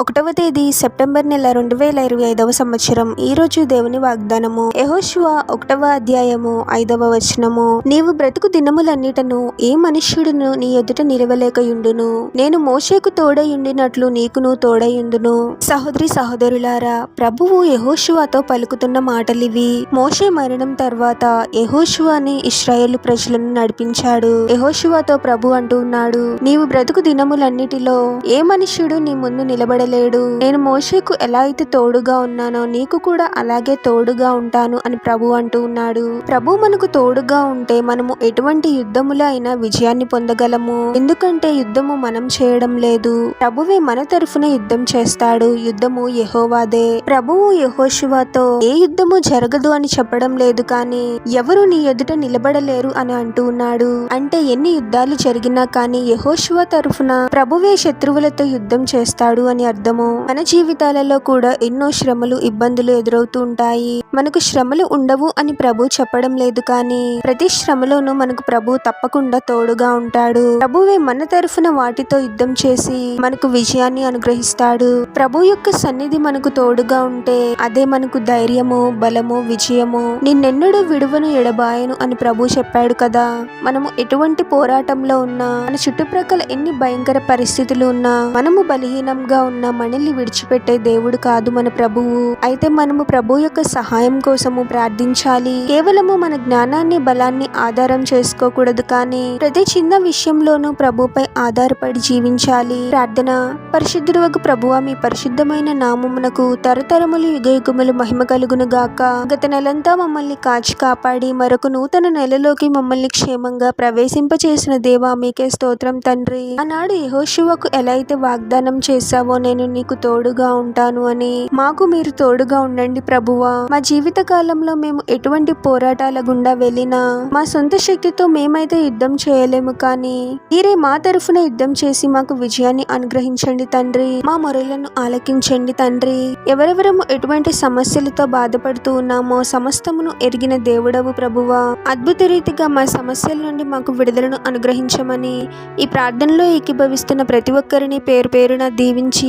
ఒకటవ తేదీ సెప్టెంబర్ నెల రెండు వేల ఇరవై ఐదవ సంవత్సరం. ఈ రోజు దేవుని వాగ్దానము. యెహోషువ ఒకటవ అధ్యాయము ఐదవ వచనము. నీవు బ్రతుకు దినములన్నిటను ఏ మనుష్యుడును నీ ఎదుట నిలవలేకయుండును? నేను మోషేకు తోడయుండినట్లు నీకును తోడయుండును. సహోదరి సహోదరులారా ప్రభువు యహోశివాతో పలుకుతున్న మాటలివి. మోషే మరణం తర్వాత యహోశివాని ఇస్రాయేల్ ప్రజలను నడిపించాడు. యహోశివాతో ప్రభు అంటూ ఉన్నాడు నీవు బ్రతుకు దినములన్నిటిలో ఏ మనుష్యుడు నీ ముందు చేయలేడు నేను మోషేకు ఎలా అయితే తోడుగా ఉన్నానో నీకు కూడా అలాగే తోడుగా ఉంటాను అని ప్రభు అంటూ ఉన్నాడు. ప్రభు మనకు తోడుగా ఉంటే మనము ఎటువంటి యుద్ధములో అయినా విజయాన్ని పొందగలము. ఎందుకంటే యుద్ధము మనం చేయడం లేదు. ప్రభువే మన తరఫున యుద్ధం చేస్తాడు. యుద్ధము యహోవాదే. ప్రభువు యహోశివాతో ఏ యుద్ధము జరగదు అని చెప్పడం లేదు కానీ ఎవరు నీ ఎదుట నిలబడలేరు అని అంటూ ఉన్నాడు. అంటే ఎన్ని యుద్ధాలు జరిగినా కానీ యహోశివ తరఫున ప్రభువే శత్రువులతో యుద్ధం చేస్తాడు అని అర్థము మన జీవితాలలో కూడా ఎన్నో శ్రమలు ఇబ్బందులు ఎదురవుతూ ఉంటాయి. మనకు శ్రమలు ఉండవు అని ప్రభు చెప్పడం లేదు కానీ ప్రతి శ్రమలోనూ మనకు ప్రభు తప్పకుండా తోడుగా ఉంటాడు. ప్రభువే మన తరఫున వాటితో యుద్ధం చేసి మనకు విజయాన్ని అనుగ్రహిస్తాడు. ప్రభు యొక్క సన్నిధి మనకు తోడుగా ఉంటే అదే మనకు ధైర్యము బలము విజయము నిన్నెన్నడూ విడువను ఎడబాయను అని ప్రభు చెప్పాడు కదా. మనము ఎటువంటి పోరాటంలో ఉన్నా మన చుట్టుప్రక్కల ఎన్ని భయంకర పరిస్థితులు ఉన్నా మనము బలహీనంగా ఉన్నా మనల్ని విడిచిపెట్టే దేవుడు కాదు మన ప్రభువు. అయితే మనము ప్రభు యొక్క సహాయం కోసము ప్రార్థించాలి. కేవలము మన జ్ఞానాన్ని బలాన్ని ఆధారం చేసుకోకూడదు కానీ ప్రతి చిన్న విషయంలోనూ ప్రభుపై ఆధారపడి జీవించాలి. ప్రార్థన. పరిశుద్ధుడు ప్రభువ మీ పరిశుద్ధమైన నామమునకు తరతరములు యుగ యుగములు మహిమ కలుగును గాక. గత నెలంతా మమ్మల్ని కాచి కాపాడి మరొక నూతన నెలలోకి మమ్మల్ని క్షేమంగా ప్రవేశింపచేసిన దేవా మీకే స్తోత్రం తండ్రి. ఆనాడు యహోశివకు ఎలా అయితే వాగ్దానం చేశావో నేను నీకు తోడుగా ఉంటాను అని మాకు మీరు తోడుగా ఉండండి ప్రభువా. మా జీవిత కాలంలో మేము ఎటువంటి పోరాటాల గుండా వెళ్ళినా మా సొంత శక్తితో మేమైతే యుద్ధం చేయలేము కానీ మీరే మా తరఫున యుద్ధం చేసి మాకు విజయాన్ని అనుగ్రహించండి తండ్రి. మా మొరలను ఆలకించండి తండ్రి. ఎవరెవరము ఎటువంటి సమస్యలతో బాధపడుతూ ఉన్నామో సమస్తమును ఎరిగిన దేవుడవు ప్రభువా. అద్భుత రీతిగా మా సమస్యల నుండి మాకు విడుదలను అనుగ్రహించమని ఈ ప్రార్థనలో ఏకీభవిస్తున్న ప్రతి ఒక్కరిని పేరు పేరున దీవించి